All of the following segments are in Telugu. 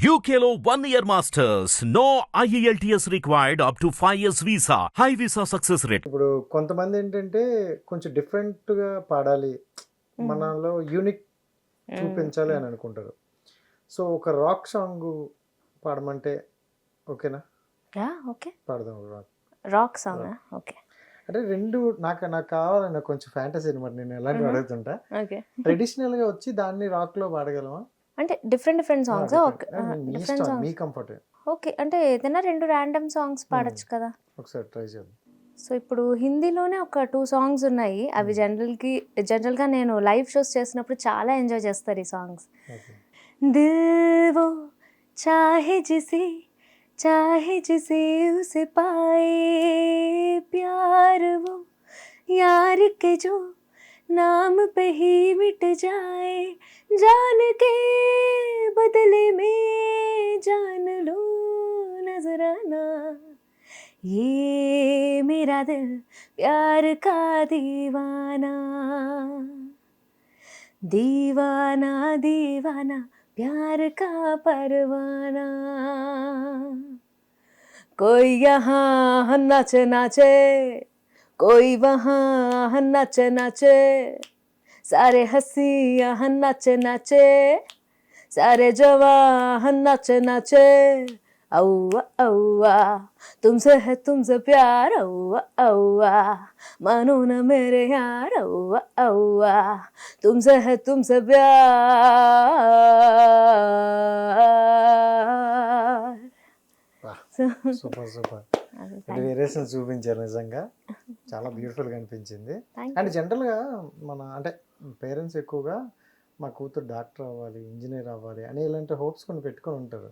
One year masters. No E IELTS required up to 5 years visa. High visa success rate. ఇప్పుడు కొంతమంది ఏంటంటే కొంచెం డిఫరెంట్గా పాడాలి. మనలో యూనిక్ చూపించాలి అని అనుకుంటారు. సో ఒక రాక్ సాంగ్ పాడమంటే ఓకేనా? Ya okay. పాడదాం రాక్ రాక్ సాంగ్ ఓకే. అంటే రెండు నాకు నాకు కావాలన్న కొంచెం ఫ్యాంటసీ అనమాట నేను ఎలాంటి. అడుగుతుంటా. ఓకే. ట్రెడిషనల్గా వచ్చి దాన్ని రాక్లో పాడగలమా? అంటే different different songs different songs మీ కంఫర్ట్ ఓకే. అంటే ఏదైనా రెండు ర్యాండమ్ సాంగ్స్ hmm. పాడొచ్చు కదా. ఒకసారి ట్రై చేద్దాం. సో ఇప్పుడు హిందీలోనే ఒక టూ సాంగ్స్ ఉన్నాయి. అవి hmm. జనరల్కి జనరల్గా నేను లైవ్ షోస్ చేసినప్పుడు చాలా ఎంజాయ్ చేస్తారు ఈ సాంగ్స్ దేవో చాహే జిసి చాహే జిసి ఉసే పాయే ప్యార్ వో యార్ జో नाम पे ही मिट जाए, जान के बदले में जान लो नजराना। ये मेरा दिल, प्यार का दीवाना। दीवाना दीवाना, प्यार का परवाना। कोई यहाँ नाचे नाचे। कोई वहाँ नाचे नाचे सारे हंसी यहाँ नाचे नाचे सारे जवान नाचे नाचे औवा औवा तुमसे है तुमसे प्यार औवा औवा मानो न मेरे यार औवा औवा तुमसे है तुमसे प्यार సూపర్ సూపర్ అంటే వేరియేషన్ చూపించారు నిజంగా చాలా బ్యూటిఫుల్గా అనిపించింది. అండ్ జనరల్గా మన అంటే పేరెంట్స్ ఎక్కువగా మా కూతురు డాక్టర్ అవ్వాలి ఇంజనీర్ అవ్వాలి అని ఇలాంటి హోప్స్ కొన్ని పెట్టుకొని ఉంటారు.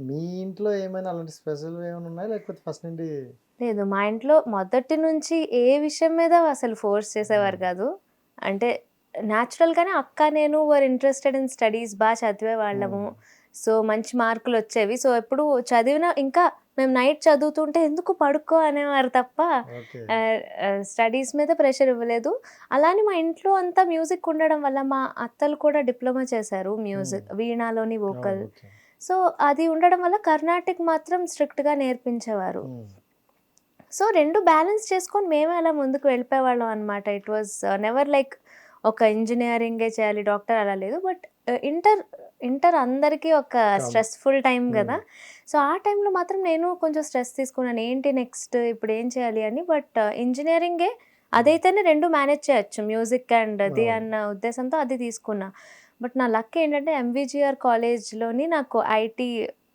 మీ ఇంట్లో ఏమైనా అలాంటి స్పెషల్ ఏమైనా ఉన్నాయా? లేకపోతే ఫస్ట్ నుండి లేదు మా ఇంట్లో మొదటి నుంచి ఏ విషయం మీద అసలు ఫోర్స్ చేసేవారు కాదు. అంటే న్యాచురల్గానే అక్క నేను వర్ ఇంట్రెస్టెడ్ ఇన్ స్టడీస్ బాగా చదివే వాళ్ళము. సో మంచి మార్కులు వచ్చేవి. సో ఎప్పుడు చదివిన ఇంకా మేము నైట్ చదువుతుంటే ఎందుకు పడుకో అనేవారు తప్ప స్టడీస్ మీద ప్రెషర్ ఇవ్వలేదు. అలానే మా ఇంట్లో అంతా మ్యూజిక్ ఉండడం వల్ల మా అత్తలు కూడా డిప్లొమా చేశారు మ్యూజిక్ వీణాలోని వోకల్. సో అది ఉండడం వల్ల కర్ణాటిక్ మాత్రం స్ట్రిక్ట్గా నేర్పించేవారు. సో రెండు బ్యాలెన్స్ చేసుకొని మేమే అలా ముందుకు వెళ్ళిపోయేవాళ్ళం అనమాట ఇట్ వాజ్ నెవర్ లైక్ ఒక ఇంజనీరింగే చేయాలి డాక్టర్ అలా లేదు. బట్ ఇంటర్ ఇంటర్ అందరికీ ఒక స్ట్రెస్ఫుల్ టైం కదా. సో ఆ టైంలో మాత్రం నేను కొంచెం స్ట్రెస్ తీసుకున్నాను. ఏంటి నెక్స్ట్? ఇప్పుడు ఏం చేయాలి అని. బట్ ఇంజనీరింగే అదైతేనే రెండు మేనేజ్ చేయొచ్చు. మ్యూజిక్ అండ్ అది. అన్న ఉద్దేశంతో అది తీసుకున్నా. బట్ నా లక్ ఏంటంటే ఎంవిజిఆర్ కాలేజ్లోని నాకు ఐటీ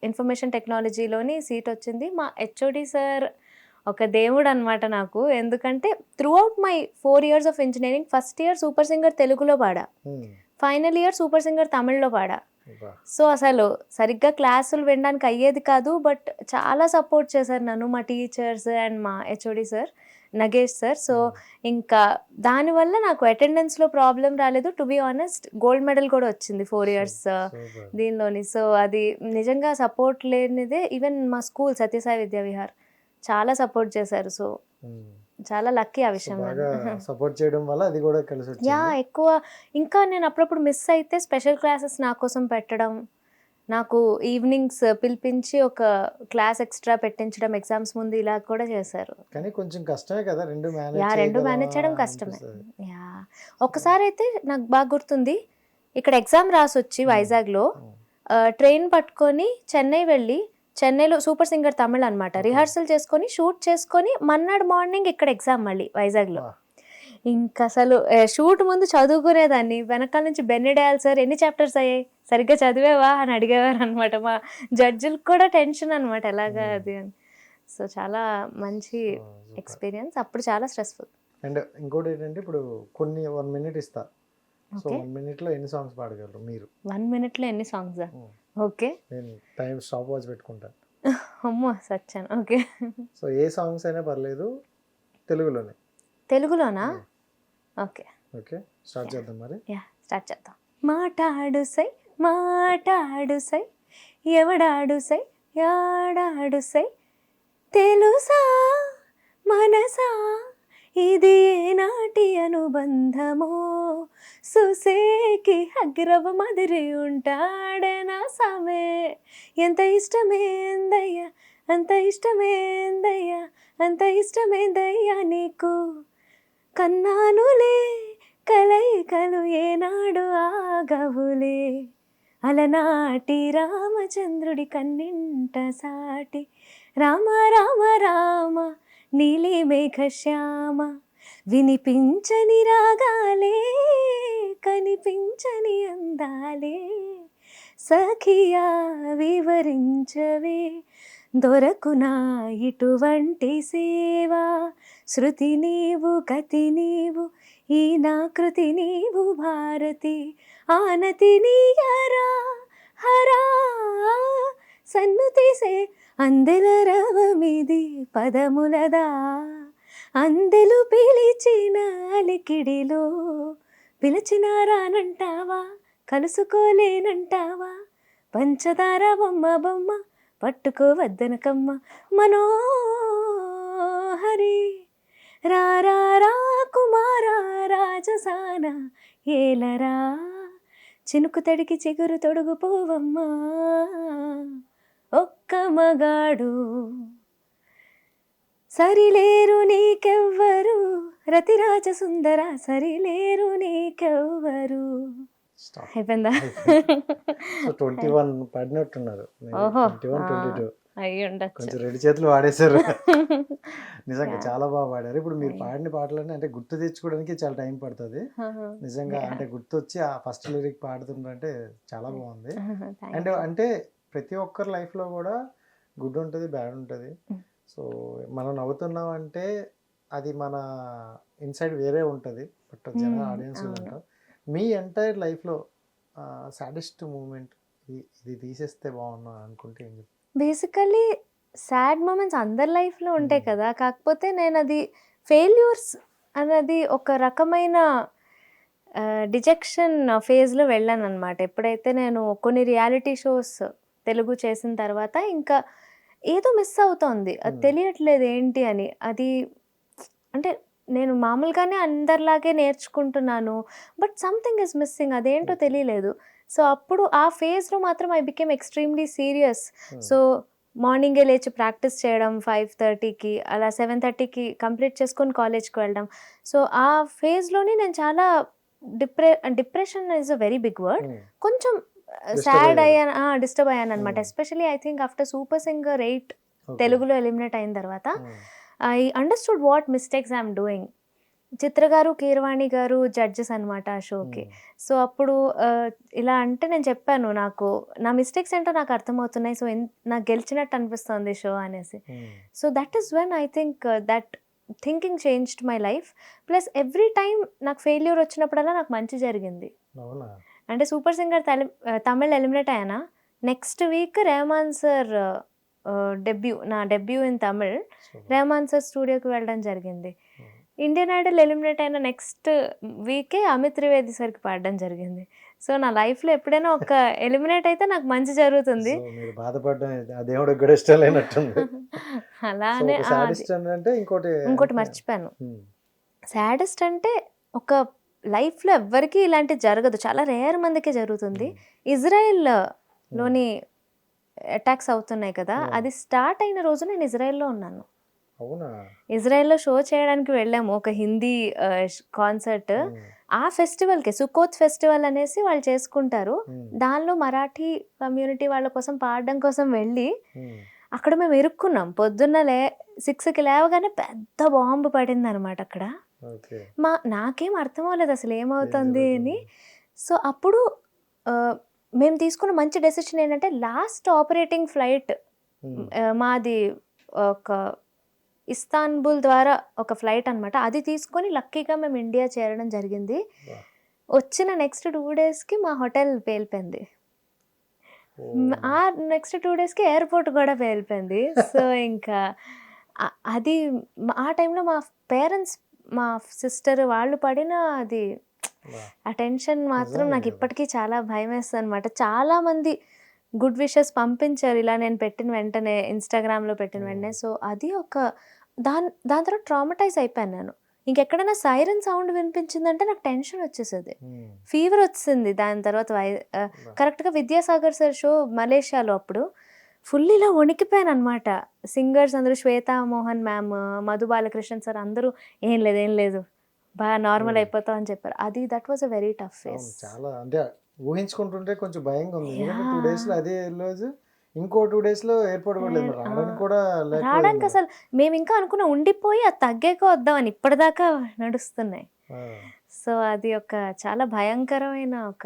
ఇన్ఫర్మేషన్ టెక్నాలజీలోని సీట్ వచ్చింది. మా హెచ్ఓడి సార్ ఒక దేవుడు అనమాట నాకు. ఎందుకంటే throughout my four years of engineering first year super singer తెలుగులో పాడా. ఫైనల్ ఇయర్ సూపర్ సింగర్ తమిళ్ళో పాడా. సో అసలు సరిగ్గా క్లాసులు వినడానికి అయ్యేది కాదు బట్ చాలా సపోర్ట్ చేశారు నన్ను మా టీచర్స్ అండ్ మా HOD sir Nagesh sir. So ఇంకా దానివల్ల నాకు అటెండెన్స్లో ప్రాబ్లం రాలేదు. To be honest gold medal కూడా వచ్చింది ఫోర్ ఇయర్స్ దీనిలోని. సో అది నిజంగా సపోర్ట్ లేనిదే ఈవెన్ మా స్కూల్ సత్యసాయి విద్యా విహార్ చాలా సపోర్ట్ చేశారు. సో చాలా లక్కీ ఆ విషయంలో బాగా సపోర్ట్ చేయడం వల్ల అది కూడా కలిసి యా ఎక్కువ ఇంకా నేను అప్పుడప్పుడు మిస్ అయితే స్పెషల్ క్లాసెస్ నా కోసం పెట్టడం నాకు ఈవినింగ్స్ పిలిపించి ఒక క్లాస్ ఎక్స్ట్రా పెట్టించడం ఎగ్జామ్స్ ముందు ఇలా కూడా చేశారు. కానీ కొంచెం కష్టమే కదా రెండు మేనేజ్ యా రెండు మేనేజ్ చేయడం కష్టమే. యా ఒకసారి అయితే నాకు బాగా గుర్తుంది ఇక్కడ ఎగ్జామ్ రాసి వచ్చి వైజాగ్లో ట్రైన్ పట్టుకొని చెన్నై వెళ్ళి చెన్నైలో సూపర్ సింగర్ తమిళ్ అనమాట. రిహార్సల్ చేసుకొని షూట్ చేసుకొని మన్నాడు మార్నింగ్ ఇక్కడ ఎగ్జామ్ మళ్ళీ వైజాగ్లో. ఇంకా అసలు షూట్ ముందు చదువుకునేదాన్ని. వెనకాల నుంచి బెన్నెడేయాలి సార్ ఎన్ని చాప్టర్స్ అయ్యాయి? సరిగ్గా చదివేవా? అని అడిగేవారు అనమాట మా జడ్జిలకు కూడా టెన్షన్ అనమాట ఎలాగా. అది అని. సో చాలా మంచి ఎక్స్పీరియన్స్. అప్పుడు చాలా స్ట్రెస్ఫుల్. అండ్ ఇంకోటి ఏంటంటే ఇప్పుడు కొన్ని వన్ మినిట్ ఇస్తా. సో వన్ మినిట్లో ఎన్ని సాంగ్స్ పాడగలరు? మీరు. వన్ మినిట్లో ఎన్ని సాంగ్స్. ఓకే. నేను టైం స్టాప్ వాచ్ పెట్టుకుంటాను అమ్మో సచ్చాను ఓకే. సో ఏ సాంగ్స్ అయినా పర్లేదు తెలుగులోనే. తెలుగులోనా? ఓకే. ఓకే. స్టార్ట్ చేద్దాం మరి. యా స్టార్ట్ చేద్దాం. మాటాడు సై మాటాడు సై ఎవడాడు సై యాడాడు సై తెలుసా మనసా? ఇది ఏనాటి అనుబంధమో. సుసేకి అగ్రవ మదిరి ఉంటాడనా సామే. ఎంత ఇష్టమేందయ్యా అంత ఇష్టమేందయ్యా అంత ఇష్టమేందయ్యా నీకు? కన్నానులే కలయికలు ఏనాడు ఆగవులే. అలనాటి రామచంద్రుడి కన్నింట సాటి. రామ రామ రామ నీలి మేఘ శ్యామ వినిపించని రాగాలే కనిపించని అందాలే. సఖియా వివరించవే దొరకునా ఇటువంటి సేవా? శృతి నీవు గతి నీవు ఈ నా కృతి నీవు భారతి ఆనతి నీయరా? హరా! సన్ను తీసే అందెల రవమిది పదములదా. అందెలు పిలిచిన అలికిడిలో పిలిచినారానంటావా? కలుసుకోలేనంటావా? పంచదార బొమ్మ బొమ్మ పట్టుకోవద్దనకమ్మ. మనోహరి! రారా రా కుమారా రాజసాన ఏలరా! చినుకు తడికి చిగురు తొడుగు పోవమ్మా. ఒక్క మగాడు. సరిలేరు నీకెవ్వరు. రతిరాజ సుందర సరిలేరు నీకెవ్వరు. అయిపోయిందా? Twenty one పడినట్టున్నారు. కొంచెం రెండు చేతులు వాడేశారు. నిజంగా చాలా బాగా పాడారు. ఇప్పుడు మీరు పాడిన పాటలన్నీ అంటే గుర్తు తెచ్చుకోవడానికి చాలా టైం పడుతుంది. నిజంగా అంటే గుర్తొచ్చి ఆ ఫస్ట్ లిరిక్ పాడుతుందంటే చాలా బాగుంది. అండ్ అంటే ప్రతి ఒక్కరి లైఫ్లో కూడా గుడ్ ఉంటుంది బ్యాడ్ ఉంటుంది. సో మనం నవ్వుతున్నాం అంటే అది మన ఇన్సైడ్ వేరే ఉంటుంది. బట్ జన Mm, ఆడియన్స్. ఉంటారు. మీ ఎంటైర్ లైఫ్లో సాడెస్ట్ మూమెంట్ ఇది తీసేస్తే బాగున్నా అనుకుంటే ఏం బేసికల్లీ సాడ్ మూమెంట్స్ అందరి లైఫ్లో ఉంటాయి. కదా. కాకపోతే నేను అది ఫెయిల్యూర్స్ అన్నది ఒక రకమైన డిజెక్షన్ ఫేజ్లో వెళ్ళాను అనమాట ఎప్పుడైతే నేను కొన్ని రియాలిటీ షోస్ తెలుగు చేసిన తర్వాత ఇంకా ఏదో మిస్ అవుతోంది. అది. తెలియట్లేదు ఏంటి అని. అది అంటే నేను మామూలుగానే అందరిలాగే నేర్చుకుంటున్నాను బట్ సంథింగ్ ఇస్ మిస్సింగ్ అదేంటో తెలియలేదు. సో అప్పుడు ఆ ఫేజ్లో మాత్రం I became extremely serious. So మార్నింగే లేచి ప్రాక్టీస్ చేయడం ఫైవ్ థర్టీకి అలా సెవెన్ థర్టీకి కంప్లీట్ చేసుకొని కాలేజ్కి వెళ్ళడం. సో ఆ ఫేజ్లోని నేను చాలా depre depression is a very big word. కొంచెం సాడ్. అయ్యాను. డిస్టర్బ్ అయ్యాను అనమాట Hmm. Especially I think after super singer eight తెలుగులో ఎలిమినేట్ అయిన తర్వాత I understood what mistakes I'm doing Chitra garu Keeravani garu judges అనమాట ఆ షోకి సో అప్పుడు ఆ, ఇలా అంటే నేను చెప్పాను నాకు నా మిస్టేక్స్ ఏంటో నాకు అర్థమవుతున్నాయి. సో నాకు గెలిచినట్టు అనిపిస్తుంది షో అనేసి. So that is when I think that thinking changed my life plus every time నాకు ఫెయిల్యూర్ వచ్చినప్పుడల్లా నాకు మంచి జరిగింది. అంటే super singer Tamil eliminate అయ్యానా? Next week Rahman sir debut నా debut in Tamil. Rahman sir స్టూడియోకి వెళ్ళడం జరిగింది. ఇండియన్ ఐడల్ ఎలిమినేట్ అయిన నెక్స్ట్ వీకే అమిత్ త్రివేది సార్కి పాడడం జరిగింది. సో నా లైఫ్లో ఎప్పుడైనా ఒక ఎలిమినేట్ అయితే నాకు మంచి జరుగుతుంది. బాధపడడం కూడా ఇష్టం లేనట్టుంది. అలానే ఇంకోటి ఇంకోటి మర్చిపోయాను. సాడెస్ట్ అంటే ఒక లైఫ్లో ఎవ్వరికీ ఇలాంటి జరగదు. చాలా రేర్ మందికే జరుగుతుంది. ఇజ్రాయెల్లోని అటాక్స్ అవుతున్నాయి కదా. అది స్టార్ట్ అయిన రోజు నేను ఇజ్రాయెల్లో ఉన్నాను. ఇజ్రాయెల్లో షో చేయడానికి వెళ్ళాము ఒక హిందీ కాన్సర్ట్. ఆ ఫెస్టివల్కి సుకోత్ ఫెస్టివల్ అనేసి వాళ్ళు చేసుకుంటారు. దానిలో మరాఠీ కమ్యూనిటీ వాళ్ళ కోసం పాడడం కోసం వెళ్ళి అక్కడ మేము ఇరుక్కున్నాం. పొద్దున్న లే సిక్స్కి లేవగానే పెద్ద బాంబు పడింది అనమాట అక్కడ. మా నాకేం అర్థం అవ్వలేదు అసలు ఏమవుతుంది అని? సో అప్పుడు మేము తీసుకున్న మంచి డెసిషన్ ఏంటంటే లాస్ట్ ఆపరేటింగ్ ఫ్లైట్ మాది ఒక ఇస్తాన్బుల్ ద్వారా ఒక ఫ్లైట్ అన్నమాట. అది తీసుకొని లక్కీగా మేము ఇండియా చేరడం జరిగింది. వచ్చిన నెక్స్ట్ టూ డేస్కి మా హోటల్ పేలిపోయింది. ఆ నెక్స్ట్ టూ డేస్కి ఎయిర్పోర్ట్ కూడా పేలిపోయింది. సో ఇంకా అది ఆ టైంలో మా పేరెంట్స్ మా సిస్టర్ వాళ్ళు పడిన అది. ఆ టెన్షన్ మాత్రం నాకు. ఇప్పటికీ చాలా భయం వేస్తుంది అనమాట చాలా మంది గుడ్ విషెస్ పంపించారు. ఇలా నేను పెట్టిన వెంటనే ఇన్స్టాగ్రామ్లో పెట్టిన వెంటనే. సో అది ఒక దాని దాని తర్వాత ట్రామటైజ్ అయిపోయాను నేను. ఇంకెక్కడైనా సైరన్ సౌండ్ వినిపించిందంటే నాకు టెన్షన్ వచ్చేసేది. ఫీవర్ వచ్చింది. దాని తర్వాత. కరెక్ట్గా విద్యాసాగర్ సార్ షో మలేషియాలో అప్పుడు. ఫుల్ ఇలా వణికిపోయాను అనమాట సింగర్స్ అందరూ శ్వేతా మోహన్ మ్యామ్ మధు బాలకృష్ణన్ సార్ అందరూ ఏం లేదు ఏం లేదు బాగా నార్మల్ Hmm. అయిపోతాం అని చెప్పారు అది that was a very tough phase చాలా అంటే ఊహించుకుంటుంటే కొంచెం భయంగా ఉంది టూ. డేస్లో అదే రోజు ఇంకో టూ డేస్లో ఎయిర్పోర్ట్ కూడా రావడానికి. కూడా రావడానికి లేకపోయింది. అసలు మేము ఇంకా అనుకున్న ఉండిపోయి అది తగ్గాక వద్దామని ఇప్పటిదాకా నడుస్తున్నాయి సో అది ఒక చాలా భయంకరమైన ఒక